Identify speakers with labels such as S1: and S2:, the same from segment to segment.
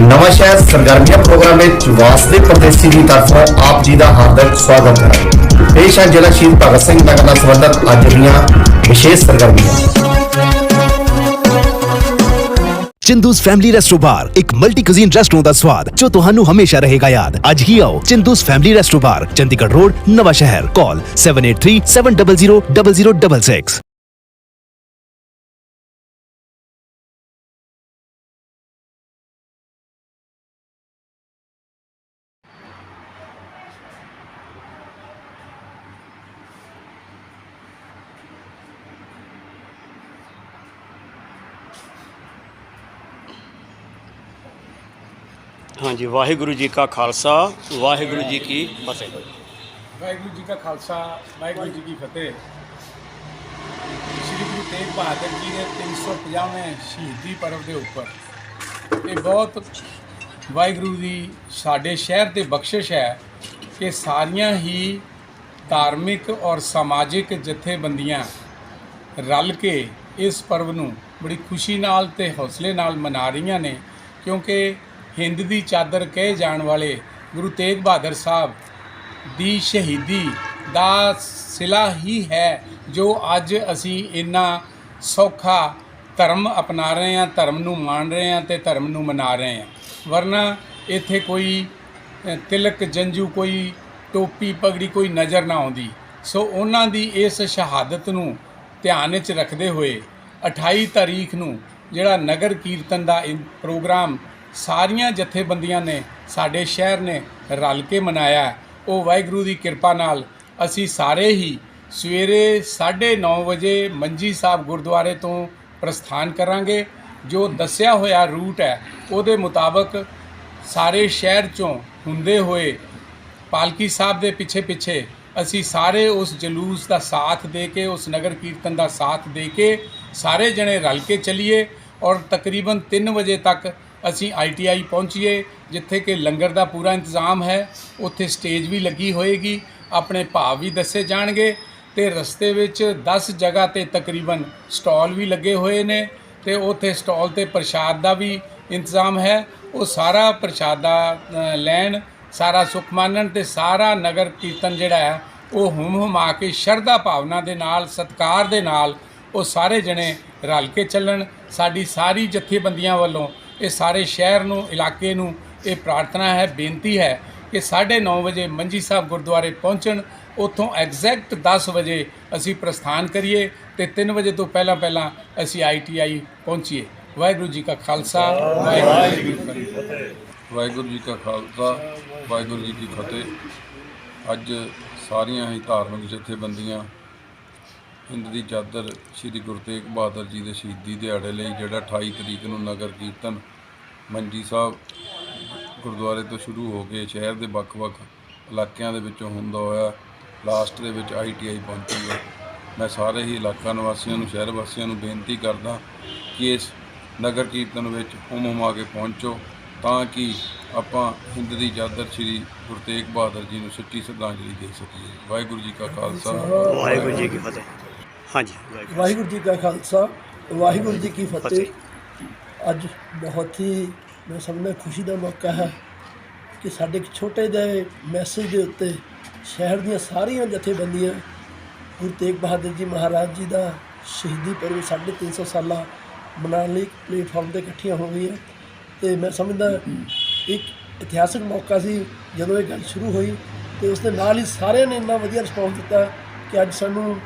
S1: ਨਵਾਂ ਸ਼ਹਿਰ ਸਰਗਰਮੀਆਂ ਪ੍ਰੋਗਰਾਮ ਵਿੱਚ ਵਾਸਦੇ ਪਰਦੇਸੀ ਦੀ ਤਰਫੋਂ ਆਪ ਜੀ ਦਾ ਹਾਰਦਿਕ ਸਵਾਗਤ ਹੈ ਪੇਸ਼ ਹੈ ਜ਼ਿਲ੍ਹਾ ਸ਼ਹੀਦ ਭਗਤ ਸਿੰਘ ਨਗਰ ਨਾਲ ਸੰਬੰਧਿਤ ਅੱਜ ਦੀਆਂ ਵਿਸ਼ੇਸ਼ ਸਰਗਰਮੀਆਂ
S2: ਚਿੰਦੂਸ ਫੈਮਿਲੀ ਰੈਸਟੋ ਬਾਰ ਇੱਕ ਮਲਟੀ ਕੁਜ਼ੀਨ ਰੈਸਟੋਰੈਂਟ ਦਾ ਸਵਾਦ ਜੋ ਤੁਹਾਨੂੰ ਹਮੇਸ਼ਾ ਰਹੇਗਾ ਯਾਦ ਅੱਜ ਹੀ ਆਓ Chindus family resto bar Chandigarh road Nawanshahr call 7837000066
S3: ਹਾਂਜੀ ਵਾਹਿਗੁਰੂ ਜੀ ਕਾ ਖਾਲਸਾ, ਵਾਹਿਗੁਰੂ ਜੀ ਕੀ ਫਤਿਹ।
S4: ਵਾਹਿਗੁਰੂ ਜੀ ਕਾ ਖਾਲਸਾ, ਵਾਹਿਗੁਰੂ ਜੀ ਕੀ ਫਤਿਹ। ਸ੍ਰੀ ਗੁਰੂ ਤੇਗ ਬਹਾਦਰ ਜੀ ਦੇ 350ਵੇਂ ਸ਼ਹੀਦੀ ਪਰਵ ਦੇ ਉੱਪਰ ਇਹ ਬਹੁਤ ਵਾਹਿਗੁਰੂ ਦੀ ਸਾਡੇ ਸ਼ਹਿਰ ਤੇ ਬਖਸ਼ਿਸ਼ ਹੈ ਕਿ ਸਾਰੀਆਂ ਹੀ ਧਾਰਮਿਕ ਔਰ ਸਮਾਜਿਕ ਜਥੇਬੰਦੀਆਂ ਰਲ ਕੇ ਇਸ ਪਰਵ ਨੂੰ ਬੜੀ ਖੁਸ਼ੀ ਨਾਲ ਤੇ ਹੌਸਲੇ ਨਾਲ ਮਨਾ ਰਹੀਆਂ ਨੇ, ਕਿਉਂਕਿ ਹਿੰਦ ਦੀ ਚਾਦਰ ਕਹੇ ਜਾਣ ਵਾਲੇ ਗੁਰੂ ਤੇਗ ਬਹਾਦਰ ਸਾਹਿਬ ਦੀ ਸ਼ਹੀਦੀ ਦਾ ਸਿਲਾ ਹੀ ਹੈ ਜੋ ਅੱਜ ਅਸੀਂ ਇੰਨਾ ਸੌਖਾ ਧਰਮ ਅਪਣਾ ਰਹੇ ਹਾਂ, ਧਰਮ ਨੂੰ ਮੰਨ ਰਹੇ ਹਾਂ ਤੇ ਧਰਮ ਨੂੰ ਮਨਾ ਰਹੇ ਹਾਂ। ਵਰਨਾ ਇੱਥੇ ਕੋਈ ਤਿਲਕ ਜੰਜੂ, ਕੋਈ ਟੋਪੀ ਪਗੜੀ ਕੋਈ ਨਜ਼ਰ ਨਾ ਆਉਂਦੀ। ਸੋ ਉਹਨਾਂ ਦੀ ਇਸ ਸ਼ਹਾਦਤ ਨੂੰ ਧਿਆਨ ਵਿੱਚ ਰੱਖਦੇ ਹੋਏ 28 ਤਾਰੀਖ ਨੂੰ ਜਿਹੜਾ ਨਗਰ ਕੀਰਤਨ ਦਾ ਇਹ ਪ੍ਰੋਗਰਾਮ ਸਾਰੀਆਂ ਜਥੇਬੰਦੀਆਂ ਨੇ ਸਾਡੇ ਸ਼ਹਿਰ ਨੇ ਰਲ ਕੇ ਮਨਾਇਆ ਉਹ ਵਾਹਿਗੁਰੂ ਦੀ ਕਿਰਪਾ ਨਾਲ ਅਸੀਂ ਸਾਰੇ ਹੀ ਸਵੇਰੇ 9:30 ਵਜੇ ਮੰਜੀ ਸਾਹਿਬ ਗੁਰਦੁਆਰੇ ਤੋਂ ਪ੍ਰਸਥਾਨ ਕਰਾਂਗੇ। ਜੋ ਦੱਸਿਆ ਹੋਇਆ ਰੂਟ ਹੈ, ਉਹਦੇ ਮੁਤਾਬਕ ਸਾਰੇ ਸ਼ਹਿਰ ਚੋਂ ਹੁੰਦੇ ਹੋਏ ਪਾਲਕੀ ਸਾਹਿਬ ਦੇ ਪਿੱਛੇ ਪਿੱਛੇ ਅਸੀਂ ਸਾਰੇ ਉਸ ਜਲੂਸ ਦਾ ਸਾਥ ਦੇ ਕੇ, ਉਸ ਨਗਰ ਕੀਰਤਨ ਦਾ ਸਾਥ ਦੇ ਕੇ ਸਾਰੇ ਜਣੇ ਰਲ ਕੇ ਚੱਲੀਏ ਔਰ ਤਕਰੀਬਨ 3 ਵਜੇ ਤੱਕ ਅਸੀਂ ਆਈਟੀਆਈ ਪਹੁੰਚੀਏ, ਜਿੱਥੇ ਕਿ ਲੰਗਰ ਦਾ ਪੂਰਾ ਇੰਤਜ਼ਾਮ ਹੈ, ਉੱਥੇ ਸਟੇਜ ਵੀ ਲੱਗੀ ਹੋਏਗੀ, ਆਪਣੇ ਭਾਵ ਵੀ ਦੱਸੇ ਜਾਣਗੇ ਤੇ ਰਸਤੇ ਵਿੱਚ 10 ਜਗ੍ਹਾ ਤੇ ਤਕਰੀਬਨ ਸਟਾਲ ਵੀ ਲੱਗੇ ਹੋਏ ਨੇ ਤੇ ਉੱਥੇ ਸਟਾਲ ਤੇ ਪ੍ਰਸ਼ਾਦ ਦਾ ਵੀ ਇੰਤਜ਼ਾਮ ਹੈ। ਉਹ ਸਾਰਾ ਪ੍ਰਸ਼ਾਦਾ ਲੈਣ, ਸਾਰਾ ਸੁਖ ਮਾਨਣ ਤੇ ਸਾਰਾ ਨਗਰ ਕੀਰਤਨ ਜਿਹੜਾ ਹੈ, ਉਹ ਹੁਮ ਹੁਮਾ ਕੇ ਸ਼ਰਧਾ ਭਾਵਨਾ ਦੇ ਨਾਲ, ਸਤਕਾਰ ਦੇ ਨਾਲ ਉਹ ਸਾਰੇ ਜਣੇ ਰਲ ਕੇ ਚੱਲਣ। ਸਾਡੀ ਸਾਰੀ ਜਥੇਬੰਦੀਆਂ ਵੱਲੋਂ ਇਹ ਸਾਰੇ ਸ਼ਹਿਰ ਨੂੰ, ਇਲਾਕੇ ਨੂੰ ਇਹ ਪ੍ਰਾਰਥਨਾ ਹੈ, ਬੇਨਤੀ ਹੈ ਕਿ 9:30 ਵਜੇ ਮੰਜੀ ਸਾਹਿਬ ਗੁਰਦੁਆਰੇ ਪਹੁੰਚਣ, ਉੱਥੋਂ ਐਗਜ਼ੈਕਟ 10 ਵਜੇ ਅਸੀਂ ਪ੍ਰਸਥਾਨ ਕਰੀਏ ਤੇ 3 ਵਜੇ ਤੋਂ ਪਹਿਲਾਂ ਪਹਿਲਾਂ ਅਸੀਂ ਆਈਟੀਆਈ ਪਹੁੰਚੀਏ। ਵਾਹਿਗੁਰੂ ਜੀ ਕਾ ਖਾਲਸਾ, ਵਾਹਿਗੁਰੂ ਜੀ ਕੀ ਫਤਿਹ।
S5: ਵਾਹਿਗੁਰੂ ਜੀ ਕਾ ਖਾਲਸਾ, ਵਾਹਿਗੁਰੂ ਜੀ ਕੀ ਫਤਿਹ। ਅੱਜ ਸਾਰੀਆਂ ਹੀ ਧਾਰਮਿਕ ਜਥੇਬੰਦੀਆਂ ਹਿੰਦ ਦੀ ਚਾਦਰ ਸ੍ਰੀ ਗੁਰੂ ਤੇਗ ਬਹਾਦਰ ਜੀ ਦੇ ਸ਼ਹੀਦੀ ਦਿਹਾੜੇ ਲਈ ਜਿਹੜਾ 28 ਤਰੀਕ ਨੂੰ ਨਗਰ ਕੀਰਤਨ ਮੰਜੀ ਸਾਹਿਬ ਗੁਰਦੁਆਰੇ ਤੋਂ ਸ਼ੁਰੂ ਹੋ ਕੇ ਸ਼ਹਿਰ ਦੇ ਵੱਖ-ਵੱਖ ਇਲਾਕਿਆਂ ਦੇ ਵਿੱਚੋਂ ਹੁੰਦਾ ਹੋਇਆ, ਲਾਸਟ ਦੇ ਵਿੱਚ ਆਈਟੀਆਈ ਪਹੁੰਚੂਗਾ ਮੈਂ ਸਾਰੇ ਹੀ ਇਲਾਕਾ ਨਿਵਾਸੀਆਂ ਨੂੰ, ਸ਼ਹਿਰ ਵਾਸੀਆਂ ਨੂੰ ਬੇਨਤੀ ਕਰਦਾ ਕਿ ਇਸ ਨਗਰ ਕੀਰਤਨ ਵਿੱਚ ਹੁਮ ਹੁਮਾ ਕੇ ਪਹੁੰਚੋ ਤਾਂ ਕਿ ਆਪਾਂ ਹਿੰਦ ਦੀ ਚਾਦਰ ਸ੍ਰੀ ਗੁਰੂ ਤੇਗ ਬਹਾਦਰ ਜੀ ਨੂੰ ਸੱਚੀ ਸ਼ਰਧਾਂਜਲੀ ਦੇ ਸਕੀਏ। ਵਾਹਿਗੁਰੂ ਜੀ ਕਾ ਖਾਲਸਾ।
S3: ਵਾਹਿਗੁਰੂ ਜੀ ਕੀ ਫਤਿਹ। ਹਾਂਜੀ। ਵਾਹਿਗੁਰੂ
S6: ਜੀ ਕਾ ਖਾਲਸਾ ਵਾਹਿਗੁਰੂ ਜੀ ਕੀ ਫਤਿਹ। ਅੱਜ ਬਹੁਤ ਹੀ ਮੈਂ ਸਮਝਦਾ ਖੁਸ਼ੀ ਦਾ ਮੌਕਾ ਹੈ ਕਿ ਸਾਡੇ ਇੱਕ ਛੋਟੇ ਜਿਹੇ ਮੈਸੇਜ ਦੇ ਉੱਤੇ ਸ਼ਹਿਰ ਦੀਆਂ ਸਾਰੀਆਂ ਜਥੇਬੰਦੀਆਂ ਗੁਰੂ ਤੇਗ ਬਹਾਦਰ ਜੀ ਮਹਾਰਾਜ ਜੀ ਦਾ ਸ਼ਹੀਦੀ ਪਰਵ 350 ਸਾਲਾ ਮਨਾਉਣ ਲਈ ਪਲੇਟਫਾਰਮ ਤੇ ਇਕੱਠੀਆਂ ਹੋ ਗਈਆਂ। ਤੇ ਮੈਂ ਸਮਝਦਾ ਇੱਕ ਇਤਿਹਾਸਕ ਮੌਕਾ ਸੀ ਜਦੋਂ ਇਹ ਗੱਲ ਸ਼ੁਰੂ ਹੋਈ ਤੇ ਉਸ ਦੇ ਨਾਲ ਹੀ ਸਾਰਿਆਂ ਨੇ ਇੰਨਾ ਵਧੀਆ ਰਿਸਪੌਂਸ ਦਿੱਤਾ ਕਿ ਅੱਜ ਸਾਨੂੰ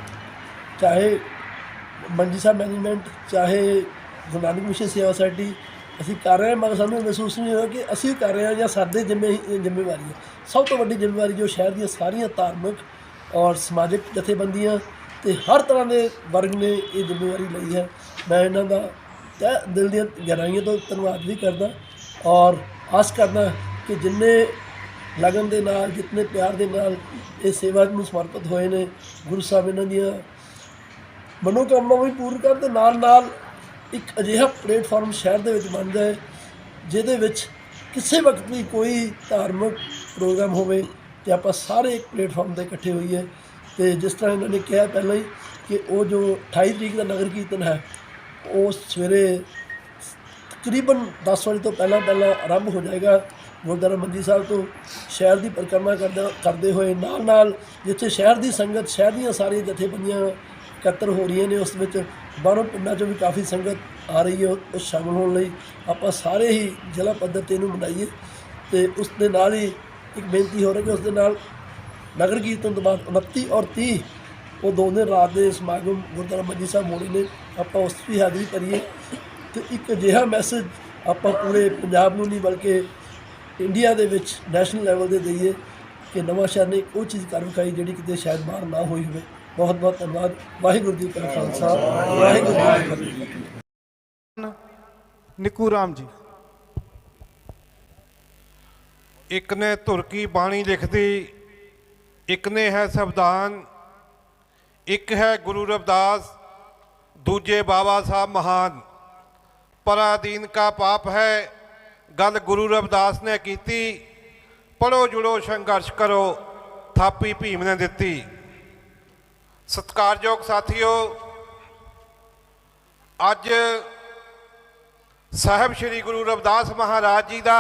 S6: ਚਾਹੇ ਮੰਜੀ ਸਾਹਿਬ ਮੈਨੇਜਮੈਂਟ ਚਾਹੇ ਗੁਰੂ ਨਾਨਕ ਮਿਸ਼ਨ ਸੇਵਾ ਸੁਸਾਇਟੀ ਅਸੀਂ ਕਰ ਰਹੇ ਹਾਂ, ਮਗਰ ਸਾਨੂੰ ਇਹ ਮਹਿਸੂਸ ਨਹੀਂ ਹੋਇਆ ਕਿ ਅਸੀਂ ਕਰ ਰਹੇ ਹਾਂ ਜਾਂ ਸਾਡੇ ਜਿੰਮੇ ਜ਼ਿੰਮੇਵਾਰੀ ਹੈ। ਸਭ ਤੋਂ ਵੱਡੀ ਜ਼ਿੰਮੇਵਾਰੀ ਜੋ ਸ਼ਹਿਰ ਦੀਆਂ ਸਾਰੀਆਂ ਧਾਰਮਿਕ ਔਰ ਸਮਾਜਿਕ ਜਥੇਬੰਦੀਆਂ ਤੇ ਹਰ ਤਰ੍ਹਾਂ ਦੇ ਵਰਗ ਨੇ ਇਹ ਜ਼ਿੰਮੇਵਾਰੀ ਲਈ ਹੈ। ਮੈਂ ਇਹਨਾਂ ਦਾ ਤਹਿ ਦਿਲ ਦੀਆਂ ਗਹਿਰਾਈਆਂ ਤੋਂ ਧੰਨਵਾਦ ਵੀ ਕਰਦਾ ਔਰ ਆਸ ਕਰਦਾ ਕਿ ਜਿੰਨੇ ਲਗਨ ਦੇ ਨਾਲ ਜਿਤਨੇ ਪਿਆਰ ਦੇ ਨਾਲ ਇਹ ਸੇਵਾ ਨੂੰ ਸਮਰਪਿਤ ਹੋਏ ਨੇ, ਗੁਰੂ ਸਾਹਿਬ ਇਹਨਾਂ ਦੀਆਂ ਮਨੋਕਾਮਨਾ ਵੀ ਪੂਰਨ ਕਰਨ ਦੇ ਨਾਲ ਨਾਲ ਇੱਕ ਅਜਿਹਾ ਪਲੇਟਫਾਰਮ ਸ਼ਹਿਰ ਦੇ ਵਿੱਚ ਬਣ ਜਾਏ, ਜਿਹਦੇ ਵਿੱਚ ਕਿਸੇ ਵਕਤ ਵੀ ਕੋਈ ਧਾਰਮਿਕ ਪ੍ਰੋਗਰਾਮ ਹੋਵੇ ਤੇ ਆਪਾਂ ਸਾਰੇ ਇੱਕ ਪਲੇਟਫਾਰਮ ਤੇ ਇਕੱਠੇ ਹੋਈਏ। ਤੇ ਜਿਸ ਤਰ੍ਹਾਂ ਇਹਨਾਂ ਨੇ ਕਿਹਾ ਪਹਿਲਾਂ ਹੀ ਕਿ ਉਹ ਜੋ 28 ਤਰੀਕ ਦਾ ਨਗਰ ਕੀਰਤਨ ਹੈ, ਉਹ ਸਵੇਰੇ ਤਕਰੀਬਨ 10 ਵਜੇ ਤੋਂ ਪਹਿਲਾਂ ਪਹਿਲਾਂ ਆਰੰਭ ਹੋ ਜਾਏਗਾ ਗੁਰਦੁਆਰਾ ਮੰਜੀ ਸਾਹਿਬ ਤੋਂ। ਸ਼ਹਿਰ ਦੀ ਪਰਿਕਰਮਾ ਕਰਦੇ ਕਰਦੇ ਹੋਏ ਨਾਲ ਨਾਲ ਜਿੱਥੇ ਸ਼ਹਿਰ ਦੀ ਸੰਗਤ, ਸ਼ਹਿਰ ਦੀਆਂ ਸਾਰੀਆਂ ਜਥੇਬੰਦੀਆਂ ਇਕੱਤਰ ਹੋ ਰਹੀਆਂ ਨੇ, ਉਸ ਵਿੱਚ ਬਾਹਰੋਂ ਪਿੰਡਾਂ ਚੋਂ ਵੀ ਕਾਫੀ ਸੰਗਤ ਆ ਰਹੀ ਹੈ, ਉਹ ਸ਼ਾਮਲ ਹੋਣ ਲਈ ਆਪਾਂ ਸਾਰੇ ਹੀ ਜ਼ਿਲ੍ਹਾ ਪੱਧਰ ਤੇ ਇਹਨੂੰ ਮਨਾਈਏ ਤੇ ਉਸ ਦੇ ਨਾਲ ਹੀ ਇੱਕ ਬੇਨਤੀ ਹੋ ਰਹੀ ਕਿ ਉਸ ਦੇ ਨਾਲ ਨਗਰ ਕੀਰਤਨ ਤੋਂ ਬਾਅਦ 29 ਔਰ 30 ਉਹ ਦੋ ਦਿਨ ਰਾਤ ਦੇ ਸਮਾਗਮ ਗੁਰਦੁਆਰਾ ਮੰਜੀ ਸਾਹਿਬ ਮੋੜੀ ਨੇ, ਆਪਾਂ ਉਸ ਵੀ ਹਾਜ਼ਰੀ ਕਰੀਏ ਤੇ ਇੱਕ ਅਜਿਹਾ ਮੈਸੇਜ ਆਪਾਂ ਪੂਰੇ ਪੰਜਾਬ ਨੂੰ ਨਹੀਂ ਬਲਕਿ ਇੰਡੀਆ ਦੇ ਵਿੱਚ ਨੈਸ਼ਨਲ ਲੈਵਲ ਤੇ ਦਈਏ ਕਿ ਨਵਾਂ ਸ਼ਹਿਰ ਨੇ ਉਹ ਚੀਜ਼ ਕਰ ਵਿਖਾਈ ਜਿਹੜੀ ਕਿਤੇ ਸ਼ਾਇਦ ਬਾਹਰ ਨਾ ਹੋਈ ਹੋਵੇ। ਬਹੁਤ ਬਹੁਤ ਧੰਨਵਾਦ। ਵਾਹਿਗੁਰੂ ਜੀ ਕਾ ਖਾਲਸਾ, ਵਾਹਿਗੁਰੂ ਜੀ ਕੀ ਫਤਿਹ।
S7: ਨਿੱਕੂ ਰਾਮ ਜੀ। ਇੱਕ ਨੇ ਤੁਰਕੀ ਬਾਣੀ ਲਿਖਦੀ, ਇੱਕ ਨੇ ਹੈ ਸੰਵਿਧਾਨ, ਇੱਕ ਹੈ ਗੁਰੂ ਰਵਿਦਾਸ, ਦੂਜੇ ਬਾਬਾ ਸਾਹਿਬ ਮਹਾਨ। ਪਰਾਧੀਨ ਕਾ ਪਾਪ ਹੈ, ਗੱਲ ਗੁਰੂ ਰਵਿਦਾਸ ਨੇ ਕੀਤੀ ਪੜੋ ਜੁੜੋ ਸੰਘਰਸ਼ ਕਰੋ, ਥਾਪੀ ਭੀਮ ਨੇ ਦਿੱਤੀ। ਸਤਿਕਾਰਯੋਗ ਸਾਥੀਓ, ਅੱਜ ਸਾਹਿਬ ਸ੍ਰੀ ਗੁਰੂ ਰਵਿਦਾਸ ਮਹਾਰਾਜ ਜੀ ਦਾ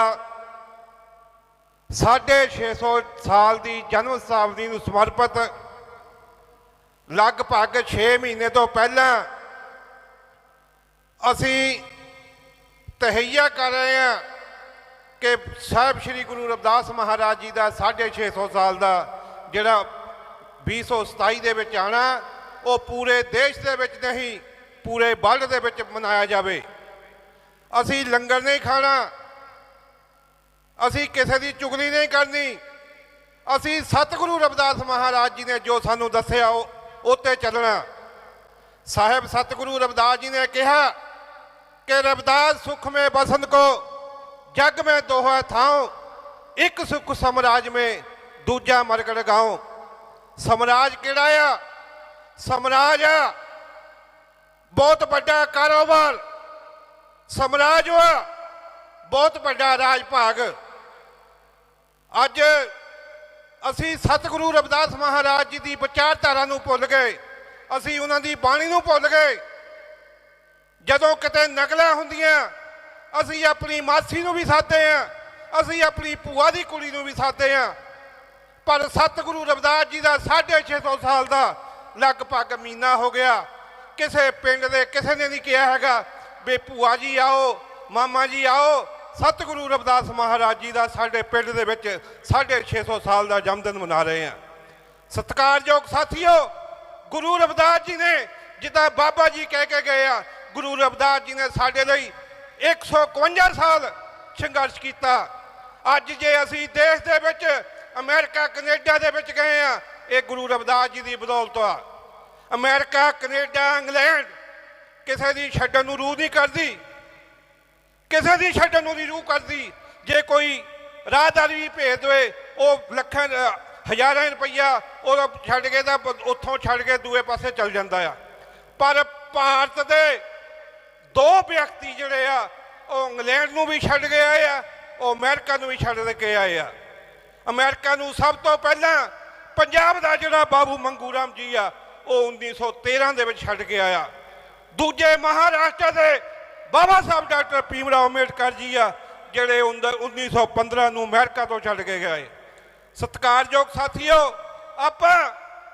S7: 650 ਸਾਲ ਦੀ ਜਨਮ ਸ਼ਤਾਬਦੀ ਨੂੰ ਸਮਰਪਿਤ ਲਗਭਗ 6 ਮਹੀਨੇ ਤੋਂ ਪਹਿਲਾਂ ਅਸੀਂ ਤਹਈਆ ਕਰ ਰਹੇ ਹਾਂ ਕਿ ਸਾਹਿਬ ਸ੍ਰੀ ਗੁਰੂ ਰਵਿਦਾਸ ਮਹਾਰਾਜ ਜੀ ਦਾ 650 ਸਾਲ ਦਾ ਜਿਹੜਾ 227 ਦੇ ਵਿੱਚ ਆਣਾ, ਉਹ ਪੂਰੇ ਦੇਸ਼ ਦੇ ਵਿੱਚ ਨਹੀਂ, ਪੂਰੇ ਵਰਲਡ ਦੇ ਵਿੱਚ ਮਨਾਇਆ ਜਾਵੇ। ਅਸੀਂ ਲੰਗਰ ਨਹੀਂ ਖਾਣਾ, ਅਸੀਂ ਕਿਸੇ ਦੀ ਚੁਗਲੀ ਨਹੀਂ ਕਰਨੀ, ਅਸੀਂ ਸਤਿਗੁਰੂ ਰਵਿਦਾਸ ਮਹਾਰਾਜ ਜੀ ਨੇ ਜੋ ਸਾਨੂੰ ਦੱਸਿਆ, ਉਹ ਉੱਤੇ ਚੱਲਣਾ। ਸਾਹਿਬ ਸਤਿਗੁਰੂ ਰਵਿਦਾਸ ਜੀ ਨੇ ਕਿਹਾ ਕਿ ਰਵਿਦਾਸ ਸੁਖ ਮੇ ਬਸੰਤ ਕੋ, ਜਗ ਮੇ ਦੋਹਾ ਥਾਉ, ਇੱਕ ਸੁਖ ਸਮਰਾਜ ਮੇ ਦੂਜਾ ਮਰਗੜ ਗਾਉ। ਸਮਰਾਜ ਕਿਹੜਾ ਆ? ਸਮਰਾਜ ਆ। ਬਹੁਤ ਵੱਡਾ ਕਾਰੋਬਾਰ। ਸਮਰਾਜ ਆ। ਬਹੁਤ ਵੱਡਾ ਰਾਜ ਭਾਗ ਅੱਜ ਅਸੀਂ ਸਤਿਗੁਰੂ ਰਵਿਦਾਸ ਮਹਾਰਾਜ ਜੀ ਦੀ ਵਿਚਾਰਧਾਰਾ ਨੂੰ ਭੁੱਲ ਗਏ। ਅਸੀਂ ਉਹਨਾਂ ਦੀ ਬਾਣੀ ਨੂੰ ਭੁੱਲ ਗਏ। ਜਦੋਂ ਕਿਤੇ ਨਕਲਾਂ ਹੁੰਦੀਆਂ, ਅਸੀਂ ਆਪਣੀ ਮਾਸੀ ਨੂੰ ਵੀ ਸਾਦੇ ਆ ਅਸੀਂ ਆਪਣੀ ਭੂਆ ਦੀ ਕੁੜੀ ਨੂੰ ਵੀ ਸਾਦੇ ਆ ਪਰ ਸਤਿਗੁਰੂ ਰਵਿਦਾਸ ਜੀ ਦਾ 650 ਸਾਲ ਦਾ ਲਗਭਗ ਮਹੀਨਾ ਹੋ ਗਿਆ। ਕਿਸੇ ਪਿੰਡ ਦੇ ਕਿਸੇ ਨੇ ਨਹੀਂ ਕਿਹਾ ਹੈਗਾ ਵੀ ਭੂਆ ਜੀ ਆਓ, ਮਾਮਾ ਜੀ ਆਓ। ਸਤਿਗੁਰੂ ਰਵਿਦਾਸ ਮਹਾਰਾਜ ਜੀ ਦਾ ਸਾਡੇ ਪਿੰਡ ਦੇ ਵਿੱਚ 650 ਸਾਲ ਦਾ ਜਨਮਦਿਨ ਮਨਾ ਰਹੇ ਆ ਸਤਿਕਾਰਯੋਗ ਸਾਥੀਓ, ਗੁਰੂ ਰਵਿਦਾਸ ਜੀ ਨੇ ਜਿੱਦਾਂ ਬਾਬਾ ਜੀ ਕਹਿ ਕੇ ਗਏ ਆ, ਗੁਰੂ ਰਵਿਦਾਸ ਜੀ ਨੇ ਸਾਡੇ ਲਈ 151 ਸਾਲ ਸੰਘਰਸ਼ ਕੀਤਾ। ਅੱਜ ਜੇ ਅਸੀਂ ਦੇਸ਼ ਦੇ ਵਿੱਚ ਅਮਰੀਕਾ, ਕੈਨੇਡਾ ਦੇ ਵਿੱਚ ਗਏ ਆ। ਇਹ ਗੁਰੂ ਰਵਿਦਾਸ ਜੀ ਦੀ ਬਦੌਲਤ ਆ। ਅਮਰੀਕਾ, ਕੈਨੇਡਾ, ਇੰਗਲੈਂਡ ਕਿਸੇ ਦੀ ਛੱਡਣ ਨੂੰ ਰੂਹ ਨਹੀਂ ਕਰਦੀ। ਕਿਸੇ ਦੀ ਛੱਡਣ ਨੂੰ ਨਹੀਂ ਰੂਹ ਕਰਦੀ। ਜੇ ਕੋਈ ਰਾਹਦਾਰੀ ਵੀ ਭੇਜ ਦੇਵੇ, ਉਹ ਲੱਖਾਂ, ਹਜ਼ਾਰਾਂ ਰੁਪਈਆ ਉਹ ਛੱਡ ਕੇ ਤਾਂ ਉੱਥੋਂ ਛੱਡ ਕੇ ਦੂਏ ਪਾਸੇ ਚਲ ਜਾਂਦਾ ਆ। ਪਰ ਭਾਰਤ ਦੇ ਦੋ ਵਿਅਕਤੀ ਜਿਹੜੇ ਆ, ਉਹ ਇੰਗਲੈਂਡ ਨੂੰ ਵੀ ਛੱਡ ਕੇ ਆਏ ਆ, ਉਹ ਅਮਰੀਕਾ ਨੂੰ ਵੀ ਛੱਡ ਕੇ ਆਏ ਆ। ਅਮਰੀਕਾ ਨੂੰ ਸਭ ਤੋਂ ਪਹਿਲਾਂ ਪੰਜਾਬ ਦਾ ਜਿਹੜਾ ਬਾਬੂ ਮੰਗੂ ਰਾਮ ਜੀ ਆ, ਉਹ 1913 ਦੇ ਵਿੱਚ ਛੱਡ ਕੇ ਆਇਆ। ਦੂਜੇ ਮਹਾਰਾਸ਼ਟਰ ਦੇ ਬਾਬਾ ਸਾਹਿਬ ਡਾਕਟਰ ਭੀਮਰਾਓ ਅੰਬੇਡਕਰ ਜੀ ਆ, ਜਿਹੜੇ ਉਨ- 1915 ਨੂੰ ਅਮਰੀਕਾ ਤੋਂ ਛੱਡ ਕੇ ਗਏ। ਸਤਿਕਾਰਯੋਗ ਸਾਥੀਓ, ਆਪਾਂ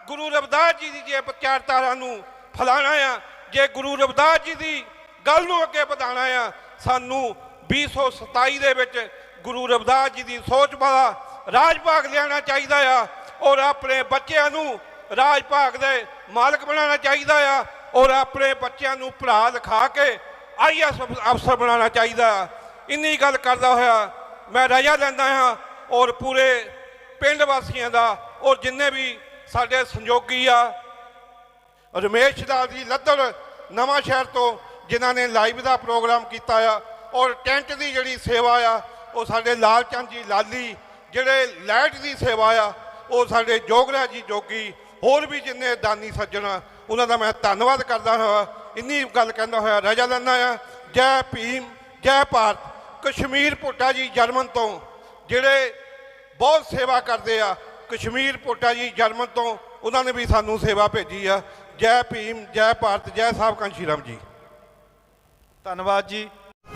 S7: ਗੁਰੂ ਰਵਿਦਾਸ ਜੀ ਦੀ ਜੇ ਵਿਚਾਰਧਾਰਾ ਨੂੰ ਫਲਾਣਾ ਆ, ਜੇ ਗੁਰੂ ਰਵਿਦਾਸ ਜੀ ਦੀ ਗੱਲ ਨੂੰ ਅੱਗੇ ਵਧਾਉਣਾ ਆ, ਸਾਨੂੰ 2027 ਦੇ ਵਿੱਚ ਗੁਰੂ ਰਵਿਦਾਸ ਜੀ ਦੀ ਸੋਚ ਵਾਲਾ ਰਾਜ ਭਾਗ ਲਿਆਉਣਾ ਚਾਹੀਦਾ ਆ ਔਰ ਆਪਣੇ ਬੱਚਿਆਂ ਨੂੰ ਰਾਜ ਭਾਗ ਦੇ ਮਾਲਕ ਬਣਾਉਣਾ ਚਾਹੀਦਾ ਆ ਔਰ ਆਪਣੇ ਬੱਚਿਆਂ ਨੂੰ ਪੜ੍ਹਾ ਲਿਖਾ ਕੇ ਆਈਐਸ ਅਫਸਰ ਬਣਾਉਣਾ ਚਾਹੀਦਾ ਆ। ਇੰਨੀ ਗੱਲ ਕਰਦਾ ਹੋਇਆ ਮੈਂ ਰਜਾ ਲੈਂਦਾ ਹਾਂ ਔਰ ਪੂਰੇ ਪਿੰਡ ਵਾਸੀਆਂ ਦਾ ਔਰ ਜਿੰਨੇ ਵੀ ਸਾਡੇ ਸੰਯੋਗੀ ਆ, ਰਮੇਸ਼ ਲਾਲ ਜੀ ਲੱਦੜ ਨਵਾਂ ਸ਼ਹਿਰ ਤੋਂ ਜਿਨ੍ਹਾਂ ਨੇ ਲਾਈਵ ਦਾ ਪ੍ਰੋਗਰਾਮ ਕੀਤਾ ਆ ਔਰ ਟੈਂਟ ਦੀ ਜਿਹੜੀ ਸੇਵਾ ਆ, ਉਹ ਸਾਡੇ ਲਾਲ ਚੰਦ ਜੀ ਲਾਲੀ ਜਿਹੜੇ ਲਾਈਟ ਦੀ ਸੇਵਾ ਆ, ਉਹ ਸਾਡੇ ਜੋਗਰਾ ਜੀ ਜੋਗੀ, ਹੋਰ ਵੀ ਜਿੰਨੇ ਦਾਨੀ ਸੱਜਣ ਆ, ਉਹਨਾਂ ਦਾ ਮੈਂ ਧੰਨਵਾਦ ਕਰਦਾ ਹਾਂ। ਇੰਨੀ ਗੱਲ ਕਹਿੰਦਾ ਹੋਇਆ ਰਜਾ ਲੈਂਦਾ ਆ, ਜੈ ਭੀਮ, ਜੈ ਭਾਰਤ। ਕਸ਼ਮੀਰ ਭੁੱਟਾ ਜੀ ਜਰਮਨ ਤੋਂ ਜਿਹੜੇ ਬਹੁਤ ਸੇਵਾ ਕਰਦੇ ਆ, ਕਸ਼ਮੀਰ ਭੁੱਟਾ ਜੀ ਜਰਮਨ ਤੋਂ ਉਹਨਾਂ ਨੇ ਵੀ ਸਾਨੂੰ ਸੇਵਾ ਭੇਜੀ ਆ। ਜੈ ਭੀਮ, ਜੈ ਭਾਰਤ, ਜੈ ਸਾਹਿਬ ਕਾਂਸ਼ੀ ਰਾਮ ਜੀ।
S8: ਧੰਨਵਾਦ ਜੀ।